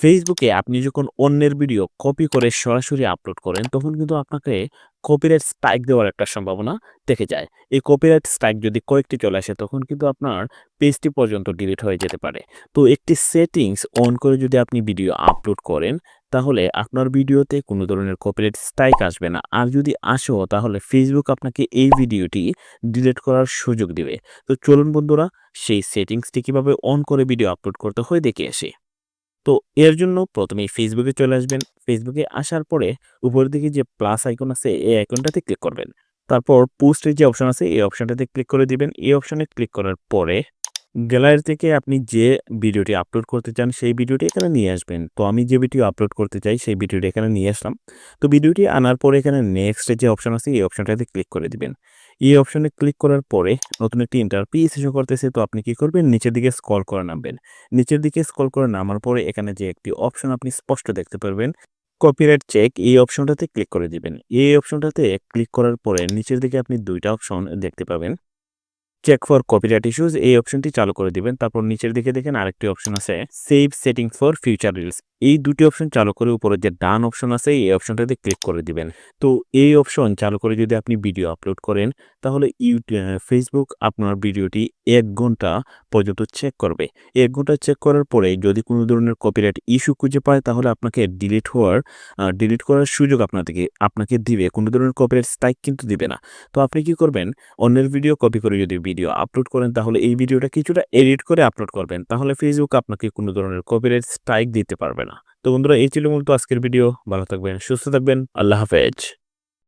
ফেসবুকে আপনি যখন অন্যের ভিডিও কপি করে সরাসরি আপলোড করেন, তখন কিন্তু আপনাকে কপিরাইট স্ট্রাইক দেওয়ার একটা সম্ভাবনা থেকে যায়। এই কপিরাইট স্ট্রাইক যদি কয়েকটি চলে আসে, তখন কিন্তু আপনার পেজটি পর্যন্ত ডিলিট হয়ে যেতে পারে। তো একটি সেটিংস অন করে যদি আপনি ভিডিও আপলোড করেন, তাহলে আপনার ভিডিওতে কোনো ধরনের কপিরাইট স্ট্রাইক আসবে না। আর যদি আসো, তাহলে ফেসবুক আপনাকে এই ভিডিওটি ডিলিট করার সুযোগ দিবে। তো চলুন বন্ধুরা, সেই সেটিংসটি কীভাবে অন করে ভিডিও আপলোড করতে হয়, দেখে আসি। তো এর জন্য প্রথমে ফেসবুকে চলে আসবেন। ফেসবুকে আসার পরে উপরের দিকে যে প্লাস আইকন আছে, এই আইকনটাতে ক্লিক করবেন। তারপর পোস্টের যে অপশন আছে, এই অপশনটাতে ক্লিক করে দিবেন। এই অপশনে ক্লিক করার পরে গ্যালারি থেকে আপনি যে ভিডিওটি আপলোড করতে চান, সেই ভিডিওটি এখানে নিয়ে আসবেন। তো আমি যে ভিডিও আপলোড করতে চাই, সেই ভিডিওটি এখানে নিয়ে আসলাম। তো ভিডিওটি আনার পরে এখানে নেক্সট যে অপশন আছে, এই অপশনটাতে ক্লিক করে দিবেন। এই অপশনে ক্লিক করার পরে নতুন একটি ইন্টারপিস এসে করতেছে, তো আপনি কি করবেন? নিচের দিকে স্ক্রল করে নামবেন। নিচের দিকে স্ক্রল করে নামার পরে এখানে যে একটি অপশন আপনি স্পষ্ট দেখতে পারবেন কপিরাইট চেক এই অপশনটাতে ক্লিক করে দিবেন। এই অপশনটাতে ক্লিক করার পরে নিচের দিকে আপনি দুইটা অপশন দেখতে পাবেন। চেক ফর কপিরাইট ইস্যুজ এই অপশনটি চালু করে দিবেন। তারপর নিচের দিকে দেখেন আরেকটি অপশন আছে save settings for future reels এই দুটি অপশন চালু করে উপরে যে ডান অপশন আছে, এই অপশনটাতে ক্লিক করে দিবেন। তো এই অপশন চালু করে যদি আপনি ভিডিও আপলোড করেন, তাহলে ইউটিউব ফেসবুক আপনার ভিডিওটি এক ঘণ্টা পর্যন্ত চেক করবে। এক ঘণ্টা চেক করার পরে যদি কোনো ধরনের কপিরাইট ইস্যু খুঁজে পায়, তাহলে আপনাকে ডিলিট হওয়ার ডিলিট করার সুযোগ আপনাদেরকে, আপনাকে দিবে। কোনো ধরনের কপিরাইট স্ট্রাইক কিন্তু দিবে না। তো আপনি কি করবেন? অন্যের ভিডিও কপি করে যদি ভিডিও আপলোড করেন, তাহলে এই ভিডিওটা কিছুটা এডিট করে আপলোড করবেন। তাহলে ফেসবুক আপনাকে কোনো ধরনের কপিরাইট স্ট্রাইক দিতে পারবে না। তো বন্ধুরা, এই ছিল মূলত আজকের ভিডিও ভালো থাকবেন, সুস্থ থাকবেন। আল্লাহ হাফেজ।